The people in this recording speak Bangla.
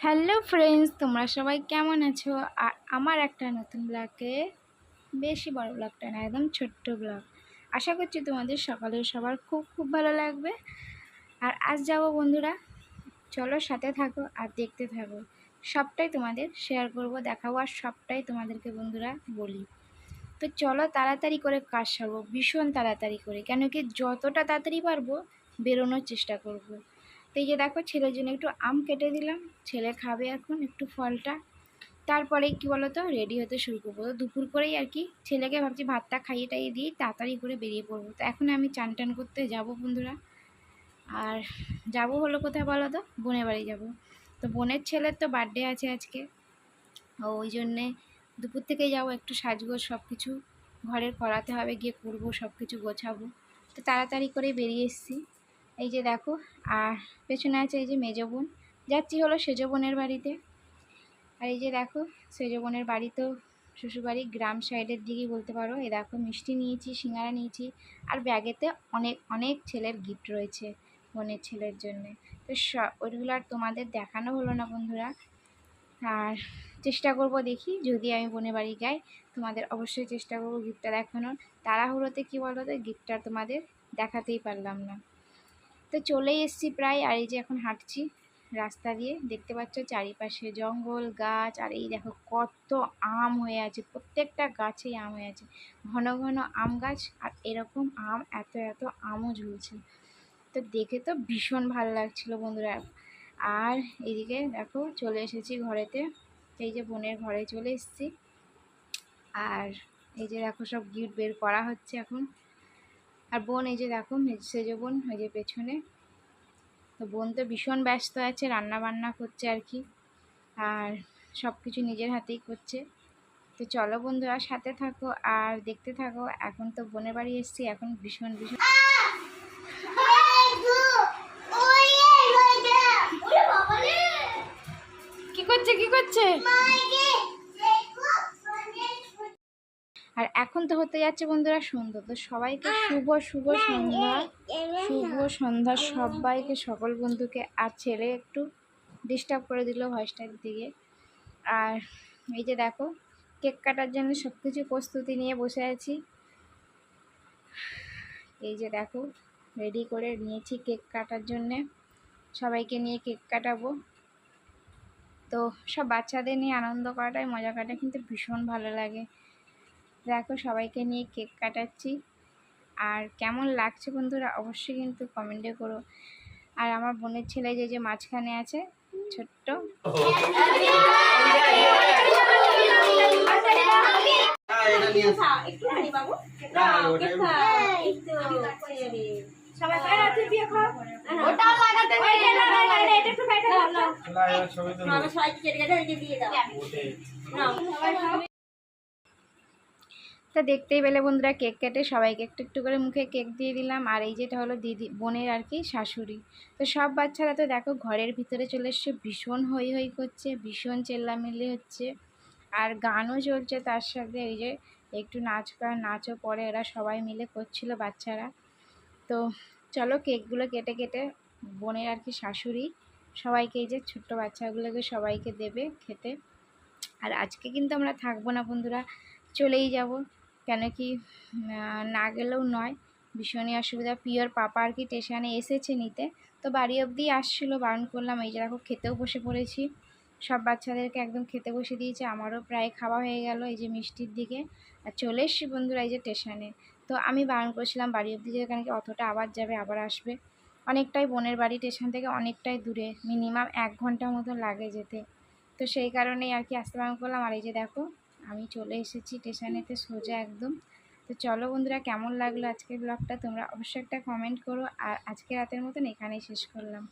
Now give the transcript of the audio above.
হ্যালো ফ্রেন্ডস, তোমরা সবাই কেমন আছো? আর আমার একটা নতুন ব্লগে বেশি বড় ব্লগটা না, একদম ছোট্ট ব্লগ। আশা করছি তোমাদের সকালে সবার খুব খুব ভালো লাগবে। আর আজ যাব বন্ধুরা, চলো সাথে থাকো আর দেখতে থাকো। সবটাই তোমাদের শেয়ার করব, দেখাবো আর সবটাই তোমাদেরকে বন্ধুরা বলি। তো চলো তাড়াতাড়ি করে কাজ সারবো, ভীষণ তাড়াতাড়ি করে, কেন কি যতটা তাড়াতাড়ি পারব বেরোনোর চেষ্টা করব। তো এই যে দেখো, ছেলের জন্য একটু আম কেটে দিলাম। ছেলে খাবে এখন একটু ফলটা। তারপরে কি বলো তো রেডি হতে শুরু করব। তো দুপুর করেই আর কি ছেলেকে ভাবছি ভাতটা খাইয়ে টাইয়ে দিয়ে তাড়াতাড়ি করে বেরিয়ে পড়ব। তো এখন আমি চান টান করতে যাব বন্ধুরা। আর যাব হলো কোথায় বলো তো? বোনের বাড়ি যাব। তো বোনের ছেলের তো বার্থডে আছে আজকে। ওই জন্যে দুপুর থেকেই যাব একটু সাজগোজ সব কিছু ঘরের করাতে হবে, গিয়ে করব সব কিছু গোছাবো। তো তাড়াতাড়ি করে বেরিয়ে এসেছি। এই যে দেখো, আর পেছনে আছে এই যে মেজ বোন। যাচ্ছি হলো সেজ বোনের বাড়িতে। আর এই যে দেখো, সেজ বোনের বাড়ি তো শ্বশুরবাড়ি গ্রাম সাইডের দিকেই বলতে পারো। এই দেখো, মিষ্টি নিয়েছি, সিঙ্গারা নিয়েছি, আর ব্যাগেতে অনেক অনেক ছেলের গিফট রয়েছে বোনের ছেলের জন্যে। তো সব ওইগুলো আর তোমাদের দেখানো হলো না বন্ধুরা। আর চেষ্টা করব দেখি, যদি আমি বোনের বাড়ি যাই, তোমাদের অবশ্যই চেষ্টা করব গিফটটা দেখানোর। তাড়াহুড়োতে কী বলো তো গিফটটা তোমাদের দেখাতেই পারলাম না। তো চলেই এসছি প্রায়, আর এই যে এখন হাঁটছি রাস্তা দিয়ে। দেখতে পাচ্ছ চারিপাশে জঙ্গল, গাছ, আর এই দেখো কত আম হয়ে আছে, প্রত্যেকটা গাছেই আম হয়ে আছে। ঘন ঘন আম গাছ, আর এরকম আম, এত এত আমও ঝুলছে। তো দেখে তো ভীষণ ভালো লাগছিল বন্ধুরা। আর এদিকে দেখো চলে এসেছি ঘরেতে, এই যে বোনের ঘরে চলে এসেছি। আর এই যে দেখো সব গিফট বের করা হচ্ছে এখন। আর বোন এই যে দেখো সেজো বোন ওই যে পেছনে। তো বোন তো ভীষণ ব্যস্ত আছে রান্না বান্না করছে আর কি আর সব কিছু নিজের হাতেই করছে। তো চলো বন্ধুরা সাথে থাকো আর দেখতে থাকো। এখন তো বোনের বাড়ি এসছি এখন ভীষণ ভীষণ কি করছে কি করছে? আর এখন তো হতে যাচ্ছে বন্ধুরা সন্ধ্যা তো সবাইকে শুভ শুভ সন্ধ্যা। শুভ সন্ধ্যা সবাইকে সকল বন্ধুকে আর ছেলে একটু ডিস্টার্ব করে দিল ভয়েসটার দিকে আর এই যে দেখো কেক কাটার জন্য সব কিছু প্রস্তুতি নিয়ে বসে আছি। এই যে দেখো রেডি করে নিয়েছি কেক কাটার জন্যে। সবাইকে নিয়ে কেক কাটাবো। তো সব বাচ্চাদের নিয়ে আনন্দ করাটাই মজা কাটা কিন্তু ভীষণ ভালো লাগে। দেখো সবাইকে নিয়ে কেক কাটাচ্ছি আর কেমন লাগছে বন্ধুরা অবশ্যই কিন্তু কমেন্টে করো আর আমার বোনের ছেলে যে যে মাঝখানে আছে ছোট্ট তো দেখতেই পেলে বন্ধুরা, কেক কেটে সবাইকে একটু একটু করে মুখে কেক দিয়ে দিলাম। আর এই যেটা হলো দিদি, বোনের আর কি শাশুড়ি। তো সব বাচ্চারা তো দেখো ঘরের ভিতরে চলে এসছে, ভীষণ হই হই করছে, ভীষণ চেল্লামিল্লি হচ্ছে। আর গানও চলছে তার সাথে, এই যে একটু নাচ করা, নাচও পরে এরা সবাই মিলে করছিল বাচ্চারা। তো চলো কেকগুলো কেটে কেটে বোনের আর কি শাশুড়ি সবাইকে এই যে ছোট্ট বাচ্চাগুলোকে সবাইকে দেবে খেতে। আর আজকে কিন্তু আমরা থাকব না বন্ধুরা, চলেই যাব। কেন কি, না গেলেও নয়। ভীষণই অসুবিধা। পিওর পাপা আর কি স্টেশনে এসেছে নিতে। তো বাড়ি অবধি আসছিল, বারণ করলাম, এই যে দেখো খেতেও বসে পড়েছি। সব বাচ্চাদেরকে একদম খেতে বসে দিয়েছে, আমারও প্রায় খাওয়া হয়ে গেল এই যে মিষ্টির দিকে। আর চলে এসছি বন্ধুরা এই যে স্টেশনে। তো আমি বারণ করেছিলাম, বাড়ি অবধি যে কেন কি অতটা আবার যাবে, আবার আসবে। অনেকটাই বোনের বাড়ি স্টেশন থেকে অনেকটাই দূরে, মিনিমাম এক ঘণ্টার মতো লাগে যেতে। তো সেই কারণেই আর কি আসতে বারণ করলাম। আর এই যে দেখো আমি চলে এসেছি স্টেশনেতে সোজা একদম। তো চলো বন্ধুরা, কেমন লাগল আজকের ব্লগটা? তোমরা অবশ্যই একটা কমেন্ট করো। আর আজকে রাতের মতন এখানেই শেষ করলাম।